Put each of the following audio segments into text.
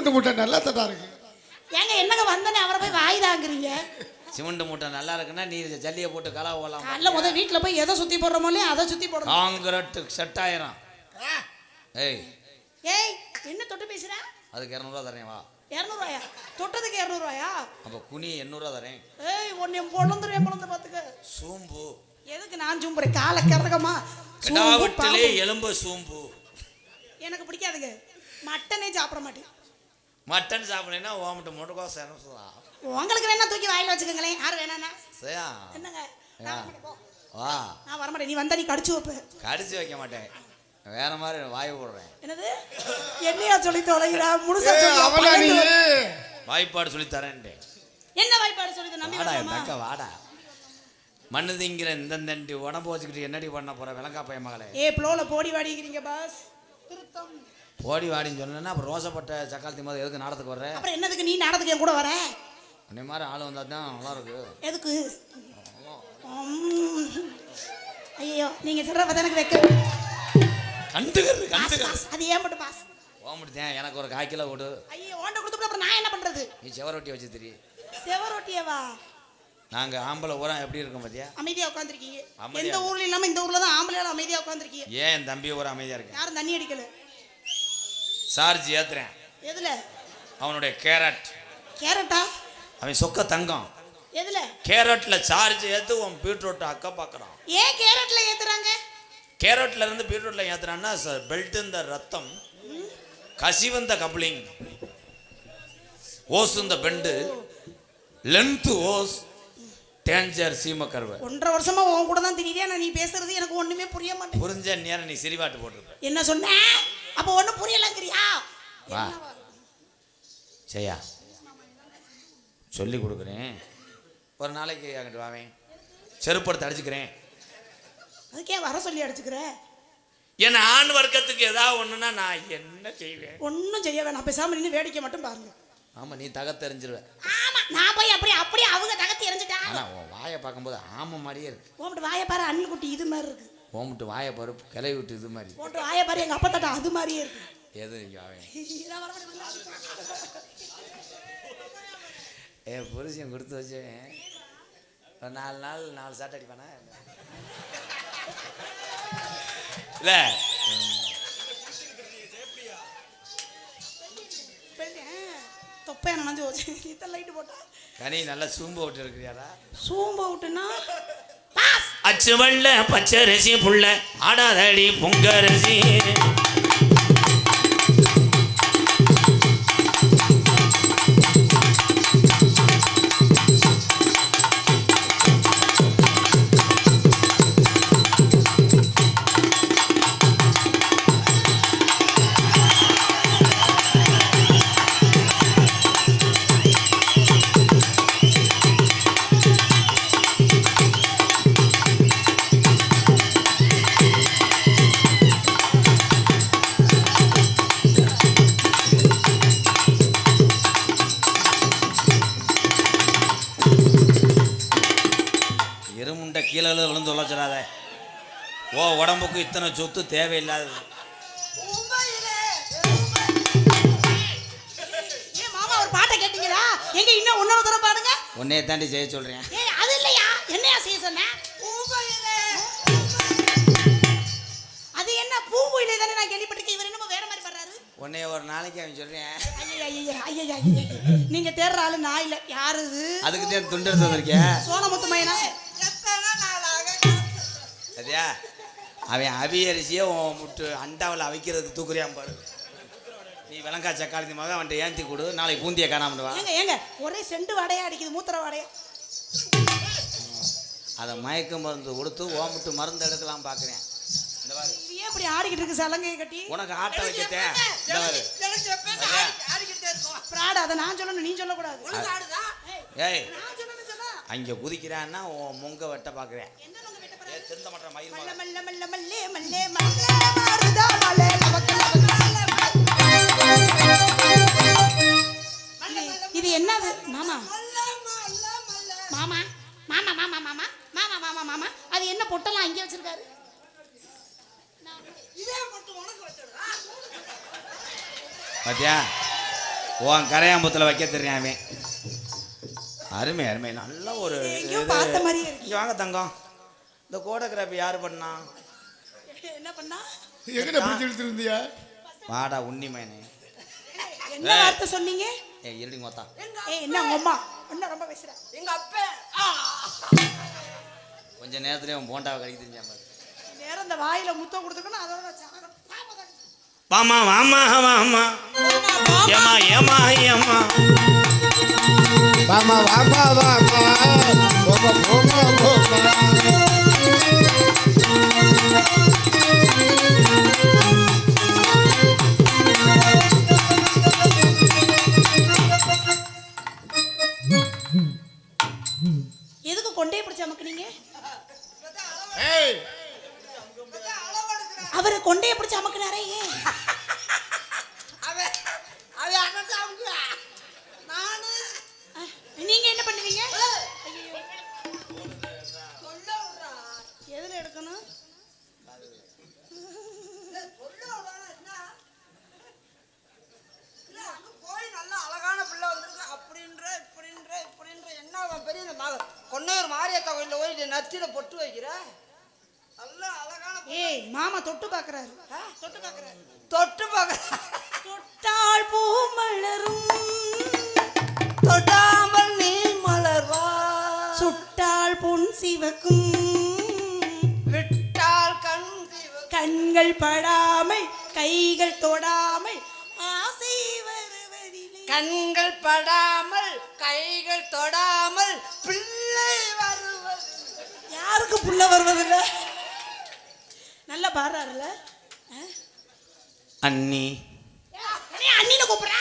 Cement மூட்டை நல்லா தட்டா இருக்கு. ஏங்க என்னங்க வந்தனே அவரை போய் வாய் தாங்குறீங்க? சிமெண்ட் மூட்டை நல்லா இருக்குன்னா நீ ஜல்லியை போட்டு கலவை போடலாம் காலைல முத வீட்டுல போய் எதை சுத்தி போடுறோமோ இல்லையோ அதை சுத்தி போடணும். காங்கிரட் செட் ஆயிரும். ஏய். ஏய் என்ன தொட்டு பேசுற? அதுக்கு இரநூறுவா தரேன் வா. இரநூறுவாயா? தொட்டதுக்கு இரநூறுவாயா? அப்போ குனி எண்ணூறுவா தரேன். ஏய் ஒன்னு பொழந்துருவேன் பொழந்து பாத்துக்க. சூம்பு. எதுக்கு நான் சும்புறேன் காலை கறகமா கிடாவட்டிலே எலும்பு சூம்பு. எனக்கு பிடிக்காதுங்க. மட்டனே சாப்பிட மாட்டேன். மட்டன் சாப்பிடலைன்னா ஓமட்டு முட்டைக்கோ சிரமம் உங்களுக்கு வேணா தூக்கி வாயில வச்சுக்கோங்களேன். யாரு வேணாண்ணா சரியா என்னங்க? நான் வரமாட்டேன், போ. வா. நான் வரமாட்டேன். நீ வந்தா நீ கடிச்சு வைப்ப. கடிச்சு வைக்க மாட்டேன். வேற மாதிரி வாய் போடுறேன். என்னது? என்னையா சொல்லி தொலைகிறா முழுசா சொல்லி அவனா நீ. வாய்ப்பாடு சொல்லி தரேன்டே என்ன வாய்ப்பாடு சொல்லி நம்பி வாடா வாடா. மண்ணு திங்கிற இந்த தண்டி உடம்பு வச்சுக்கிட்டு என்னடி பண்ண போற விளங்கா பையன் மகளே? ஏ ப்ளோல போடி வாடிக்கிறீங்க பாஸ். திருத்தம். போடி வாடின்னு சொன்னா அப்புறம் ரோசப்பட்ட சக்காலத்தி மாதிரி எதுக்கு நாடத்துக்கு வர்ற? அப்புறம் என்னதுக்கு நீ நாடத்துக்கு என் கூட வர? உன்னை மாதிரி ஆள் வந்தா தான் நல்லா இருக்கு எதுக்கு ஐயோ நீங்க சொல்ற பார்த்தா எனக்கு வைக்க. கண்டுக்கிறது பாஸ் அது ஏன் மட்டும் பாஸ்? ஓம்பிட்டுதேன் எனக்கு ஒரு கால் கிலோ கொடு. ஐயோ ஓண்ட கொடுத்து அப்புறம் நான் என்ன பண்றது? நீ செவரொட்டி வச்சு திரி. செவரொட்டியவா நாங்க ஆம்பளை ஊரம் எப்படி இருக்கோம் பாத்தியா? அமைதியா உட்காந்துருக்கீங்க எந்த ஊர்ல இல்லாம இந்த ஊர்ல தான் ஆம்பளையால அமைதியா உட்காந்துருக்கீங்க ஏன் என் தம்பி ஊரம் அமைதியா இருக்கேன் யாரும் தண்ணி அடிக்கல. சார்ஜ் ஏத்துறேன். எதுல? அவனுடைய கேரட். கேரட்டா? அவன் சொக்க தங்கம். எதுல? கேரட்ல சார்ஜ் ஏத்து உன் பீட்ரூட் அக்க பார்க்கறான் ஏன் கேரட்ல ஏத்துறாங்க? கேரட்ல இருந்து பீட்ரூட்ல ஏத்துறான்னா பெல்ட் இந்த ரத்தம் கசிவந்த கப்ளிங் ஓஸ் இந்த பெண்டு லென்த் ஓஸ் டேஞ்சர் சீம கருவை ஒன்றரை வருஷமா உன் கூட தான் தெரியுதே ஆனா நீ பேசுறது எனக்கு ஒண்ணுமே புரிய மாட்டேங்குது. புரிஞ்ச நேரம் நீ சிரிவாட்டு போட்டிருப்ப. என்ன சொன்ன? அப்ப ஒண்ணும் புரியலங்கிறியா? வா. செய்யா சொல்லி கொடுக்குறேன். ஒரு நாளைக்கு அங்கிட்டு வாவேன். செருப்படுத்து அடிச்சுக்கிறேன். அதுக்கே வர சொல்லி அடிச்சுக்கிற? என் ஆண் வர்க்கத்துக்கு ஏதாவது ஒண்ணுன்னா நான் என்ன செய்வேன்? ஒன்றும் செய்ய வேணாம். பேசாம நின்று வேடிக்கை மட்டும் பாருங்க. ஆமா நீ தகத்தெறிஞ்சிருவ. ஆமா நான் போய் அப்படி அப்படியே அவங்க தகத்தி எரிஞ்சிட்டாங்க ஆனா உன் வாயை பார்க்கும்போது ஆமை மாதிரியே இருக்கு. உன்கிட்ட வாயை பாரு அணில் குட்டி இது மாதிரி இருக்கு. ஓம்பிட்டு வாயை பாரு கிளவி விட்டு இது மாதிரி. உன்கிட்ட வாயை பாரு எங்க அப்பா தட்டா அது மாதிரியே இருக்கு. எது. என் புருஷன் கொடுத்து வச்சேன் ஒரு நாலு நாள் நாலு சாட்டை அடிப்பானா? இல்ல. தொப்பையா நினைஞ்சு போச்சு இத்தனை லைட்டு போட்டா? கனி நல்லா சூம்பு விட்டு இருக்கிறியாடா? சூம்ப விட்டுனா அச்சு அச்சுவல்ல பச்சரிசி புள்ள ஆடாதடி பொங்கரிசி. கீழே விழுந்து தொலைச்சிடாத ஓ உடம்புக்கு இத்தனை சொத்து தேவையில்லாதது. ஏன் மாமா ஒரு பாட்டை கேட்டீங்களா? எங்க இன்னும் இன்னொரு தடவை பாடுங்க. உன்னைய தாண்டி செய்ய சொல்றேன். ஏய் அது இல்லையா? என்னையா செய்ய சொன்ன? அது என்ன பூங்குயிலே தானே நான் கேள்விப்பட்டிருக்கேன். இவர் என்னமோ வேற மாதிரி பாடுறாரு. உன்னைய ஒரு நாளைக்கு அவன் சொல்றேன். ஐயா ஐயா நீங்க தேடுற ஆளு நான் இல்ல. யாரு இது? அதுக்கு தான் துண்டு எடுத்து வந்திருக்கேன் சோனமுத்து மைனா அவன் அவியரிசியை உன் முட்டு அண்டாவில் அவிக்கிறதுக்கு தூக்குறியான் பாரு. நீ விளங்கா சக்காளி மகன் அவன்கிட்ட ஏந்தி கொடு நாளைக்கு பூந்தியை காணாமட்டு வா ஏங்க ஏங்க ஒரே செண்டு வடையா அடிக்குது மூத்திர வடையா? அதை மயக்க மருந்து கொடுத்து ஓம்பிட்டு மருந்து எடுக்கலாம் பார்க்குறேன். இந்த பாரு. இது ஏன் இப்படி ஆடிக்கிட்டு இருக்கு சலங்கையை கட்டி. உனக்கு ஆட்ட வைக்கத்தேன் இந்த அதை நான் சொல்லணும் நீ சொல்லக்கூடாது. ஏய், ஏய் நான் சொல்லணும்னு சொன்னா. அங்கே குதிக்கிறான்னா உன் முங்க வெட்ட பார்க்குறேன். என்ன மாட்டேன் மயில் மல்ல மல்ல மல்ல மல்லே மல்லே மல்லே மாறுதா மல்லே. இது என்னது? மாமா. மாமா. மாமா மாமா மாமா. மாமா மாமா மாமா. அது என்ன பொட்டெல்லாம் அங்கே வச்சிருக்காரு? பாத்தியா? உன் கரையாம்புத்தில் வைக்க தெரியும் அவன். அருமை அருமை. நல்ல ஒரு எங்கேயோ இது. பார்த்த மாதிரியே இருக்கு. இங்க வாங்க தங்கம். இந்த கோடோகிராஃபி யார் பண்ணா? என்ன பண்ணா? எங்கிட்ட பிடிச்சி இழுத்துருந்தியா வாடா உன்னிமேனே என்ன வார்த்தை சொன்னீங்க? ஏ இருடி மொத்தா ஏய் என்ன உங்க அம்மா? என்ன ரொம்ப பேசுற? எங்க அப்பா. ஆ. கொஞ்ச நேரத்துலயே உன் போண்டாவை கடிக்க தெரிஞ்சா பாரு. நேரம் இந்த வாயில முத்தம் கொடுத்துக்கணும் அதோட சாகணும். வாமா வாமா வாமா ஏமா ஏமா ஏமா வாமா வாமா வாமா கொன்னையூர் மாரியத்தா கோயில்ல போய் நீ நத்தியில பொட்டு வைக்கிற? நல்ல அழகான ஏய் மாமா தொட்டு பாக்குறாரு. தொட்டு பாக்குறாரு. தொட்டு பார்க்க தொட்டாள் பூ மலரும். தொட்டாமல் நீ மலர்வா. சுட்டாள் பொன் சிவக்கும். விட்டால் கண் கண்கள் படாமல் கைகள் தொடாமல் ஆசை வருவதில்லை கண்கள் படாமல் கைகள் தொடாமல் யாருக்கு புள்ள வருவதில்ல. நல்லா பாடுறாருல்ல. அஹ்? அண்ணி. அண்ணே, அண்ணின்னு கூப்பிடுறா?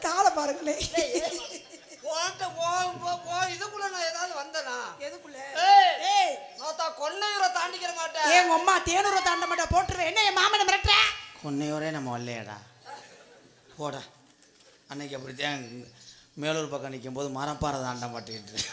காலை பாருங்களே. ஏய், ஏய், உன்கிட்ட போ- போ- போ- இதுக்குள்ள நான் ஏதாவது வந்தனா? எதுக்குள்ள? ஏய், ஏய். நோத்தா கொன்னையூரை தாண்டிக்கிற மாட்டேன். உங்க அம்மா தேனூரை தாண்ட மாட்டா போட்டுருவேன் என்ன என் மாமனை மிரட்டுற? கொன்னையோரே நம்ம வரலையாடா போடா. அன்னைக்கு அப்படித்தான் மேலூர் பக்கம் நிற்கும் போது மரப்பாறை தாண்ட மாட்டேன்ட்டு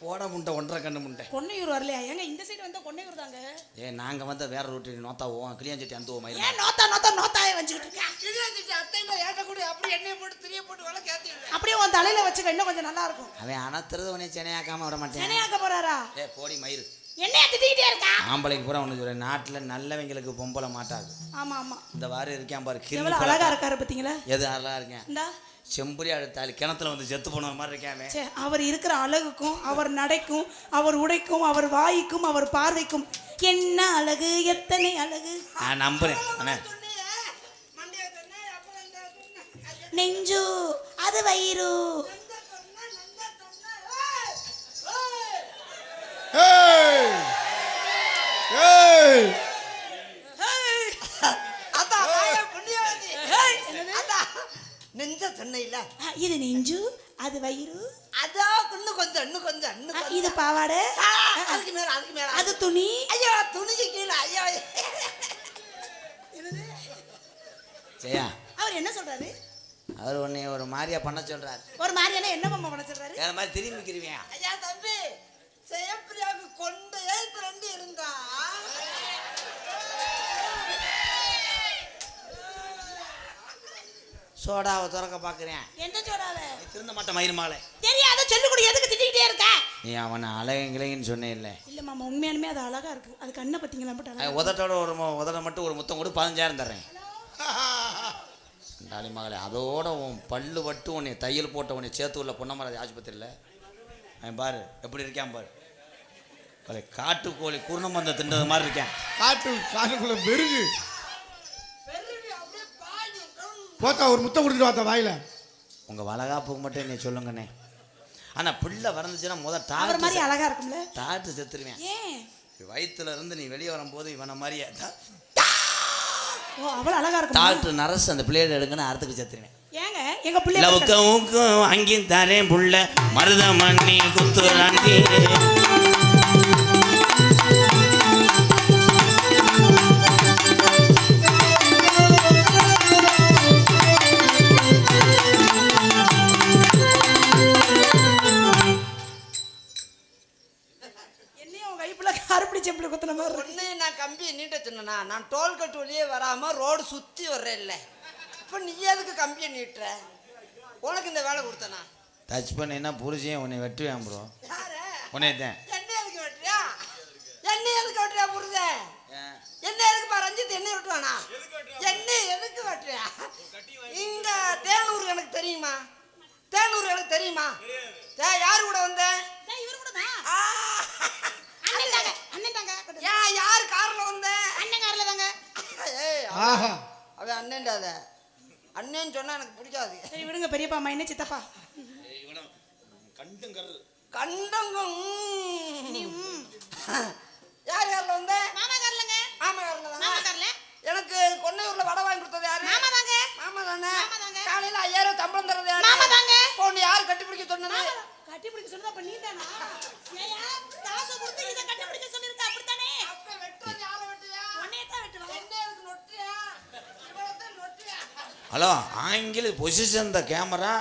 போட முண்டை ஒன்றரை கண்ணு முண்டை. கொன்னையூர் வரலையா? ஏங்க இந்த சைடு வந்தா கொன்னையூர் தாங்க. ஏ நாங்கள் வந்து வேற ரூட்டு நோத்தா ஓம் கிளியாஞ்சட்டி அந்த மயில். ஏன் நோத்தா நோத்தா நோத்தாயே வச்சுக்கிட்டு இருக்கேன் கிளியாஞ்சிட்டு அத்தையில ஏட்டக்கூடிய அப்படி எண்ணெயை போட்டு திரிய போட்டு வேலை கேத்தி அப்படியே உன் தலையில வச்சுக்க இன்னும் கொஞ்சம் நல்லா இருக்கும். அவன் அனத்துறது உடனே சென்னையாக்காம விட மாட்டேன். என்னையாக்க போறாரா? ஏ போடி மயிறு. என்னைய திட்டிக்கிட்டே இருக்கா? ஆம்பளைக்கு பூரா ஒன்று சொல்கிறேன் நாட்டில் நல்லவங்களுக்கு பொம்பளை மாட்டாது. ஆமா ஆமா இந்த வாரம் இருக்கான் பாரு கிருமி எவ்வளவு அழகா இருக்காரு பாத்தீங்களா? எது அழகா இருக்கேன்? இந்தா. செம்புரி அடுத்தாள் கிணத்துல வந்து செத்து போன மாதிரி இருக்காமே சே அவர் இருக்கிற அழகுக்கும் அவர் நடைக்கும் அவர் உடைக்கும் அவர் வாய்க்கும் அவர் பார்வைக்கும் என்ன அழகு எத்தனை அழகு? நான் நம்புறேன். அண்ணே. நெஞ்சு அது வயிறு இந்த சொன்ன நந்த சொன்ன ஏய், ஏய். ஏய் ஏய் அதான் நான் புண்ணியவதி அதான் நெஞ்ச சொன்ன இல்ல ஆ, இது நெஞ்சு அது வயிறு அதான் இன்னும் கொஞ்சம் இன்னும் கொஞ்சம் இன்னும் ஆ, கொஞ்சம். இது பாவாடை? அதுக்கு மேல அதுக்கு மேல. அது துணி? ஐயோ துணிக்கு கீழே ஐயோ. சரியா அவர் என்ன சொல்றாரு? அவர் உன்னை ஒரு மாதிரியா பண்ண சொல்றாரு. ஒரு மாதிரியான என்ன பண்ண சொல்றாரு. வேற மாதிரி திரும்பிக்கிருவேன் ஐயா தம்பி செயப்பிரியாவுக்கு கொண்டு ஏத்து ரெண்டு இருந்தா சோடாவை திறக்க பார்க்குறேன். எந்த சோடாவ? திருந்த மாட்ட மயிறு மாலை. தெரியாத சொல்லி கொடு எதுக்கு திட்டிக்கிட்டே இருக்க? நீ அவனை அழகிங்களேன்னு சொன்னே இல்லை இல்ல மாமா உண்மையாலுமே அது அழகா இருக்கு. அது கண்ணை பத்திங்களா மட்டும். உதட்டோட ஒரு உதட மட்டும் ஒரு முத்தம் கொடு பதினஞ்சாயிரம் தர்றேன். டாலி மகளே அதோட உன் பல்லு பட்டு உன்னை தையல் போட்ட உன்னை சேர்த்து உள்ள பொன்னமராஜ் ஆஸ்பத்திரியில். அவன் பாரு எப்படி இருக்கான் பாரு. காட்டுக்கோழி குருணமந்த தின்றது மாதிரி இருக்கேன். காட்டு காட்டுக்குள்ள பெருகு போத்தா ஒரு முத்தம் கொடுத்துட்டு வாத்தா வாயில. உங்கள் வளகாப்புக்கு மட்டும் நீ சொல்லுங்கண்ணே. ஆனால் பிள்ளை வறந்துச்சுன்னா முத அவர் டாக்டர் மாதிரி அழகா இருக்கும்ல? டாக்டர் செத்துருவேன். வயிற்றுல இருந்து நீ வெளியே வரும்போது இவனை மாதிரியே. ஓ அவ்வளவு அழகா இருக்கும் டாக்டர் நரஸ் அந்த பிள்ளையோட எடுங்கன்னு அறுத்துக்கு செத்துருவேன். ஏங்க எங்க பிள்ளை லவுக்கம் அங்கேயும் தரேன் புள்ள. மருதமண்ணி குத்துறாண்டி சொன்னேனா நான் டோல்கட் வழியே வராம ரோடு சுத்தி வர்றேன்ல. இப்ப நீ எதுக்கு கம்பியை நீட்டுற? உனக்கு இந்த வேலை கொடுத்தனா? டச் பண்ணினா புரிஞ்சேன் உன்னை வெட்டுவேன் ப்ரோ யாரு? உன்னை தான். என்ன எதுக்கு வெட்டுறியா? என்ன எதுக்கு வெட்டுறியா புரிஞ்ச என்ன எதுக்கு பா ரஞ்சித் என்ன வெட்டுவானா? என்ன எதுக்கு வெட்டுறியா? இங்க தேனூர் எனக்கு தெரியுமா? தேனூர் எனக்கு தெரியுமா? தே யாரு கூட வந்த? டேய், இவரு கூட தான். அண்ணன் தாங்க, அண்ணன் தாங்க. ஏன் யார் கார்ல வந்த அண்ணன் கார்ல தாங்க. ஏய் ஆஹா. அவன் அண்ணன்டா அத அண்ணன் சொன்னா எனக்கு பிடிக்காது. சரி விடுங்க பெரியப்பா அம்மா என்ன சித்தப்பா? கண்டங்க நீ ம். யார் யார்ல வந்த? மாமா கார்லங்க ஆமா யார்ல மாமா கார்ல எனக்கு கொன்னையூர்ல வடை வாங்கி கொடுத்தது யாரு? மாமா தாங்க மாமா தானே மாமா தாங்க. காலையில ஐயாயிரம் சம்பளம் தரது யாரு? மாமா தாங்க. பொண்ணு யார் கட்டி பிடிக்க சொன்னது? மாமா கட்டி பிடிக்க சொன்னது அப்ப நீதானா? ஏயா காசு கொடுத்து இத கட்டி பிடிக்க சொல்லிருக்க அப்படித்தானே அப்ப வெட்டுறது யாரை வெட்டியா உன்னைய தான் வெட்டுவாங்க என்ன எதுக்கு நொட்டியா இவ்வளவுதான் நொட்டியா ஹலோ ஆங்கில பொசிஷன் த கேமரா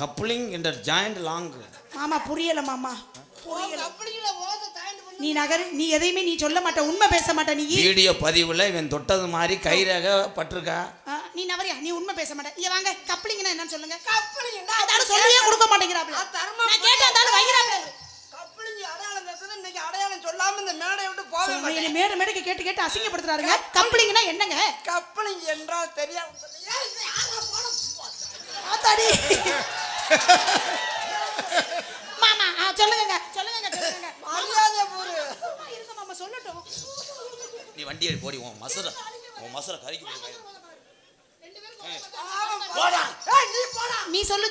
கப்ளிங் இந்த ஜாயிண்ட் லாங் மாமா புரியல மாமா. புரியல. நீ நகர் நீ எதையுமே நீ சொல்ல மாட்ட உண்மை பேச மாட்ட நீ. வீடியோ பதிவில் இவன் தொட்டது மாதிரி கைரேக பட்டிருக்கா? நீ நவரியா நீ உண்மை பேச மாட்ட. இங்க வாங்க கப்ளிங்னா என்னன்னு சொல்லுங்க. கப்பலிங்க அதால சொல்லியே கொடுக்க மாட்டேங்கிறாப்ல. நான் கேட்டா அதால வைக்கிறாப்ல. சொல்லாம இந்த மேடையை விட்டு போக மாட்டேன். மேட மேடைக்கு கேட்டு கேட்டு அசிங்கப்படுத்துறாருங்க. கப்ளிங்னா என்னங்க? கப்பலிங்க என்றால் தெரியாம ஆத்தாடி. மாமா சொல்லுங்க சொல்லுங்க சொல்லுங்க மரியாதை போரு இருங்க மாமா சொல்லட்டும். நீ வண்டியை போடி உன் மசரை உன் மசரை கறிக்கு போடு. ரெண்டு பேரும் போடா. ஏய் நீ போடா. நீ சொல்லு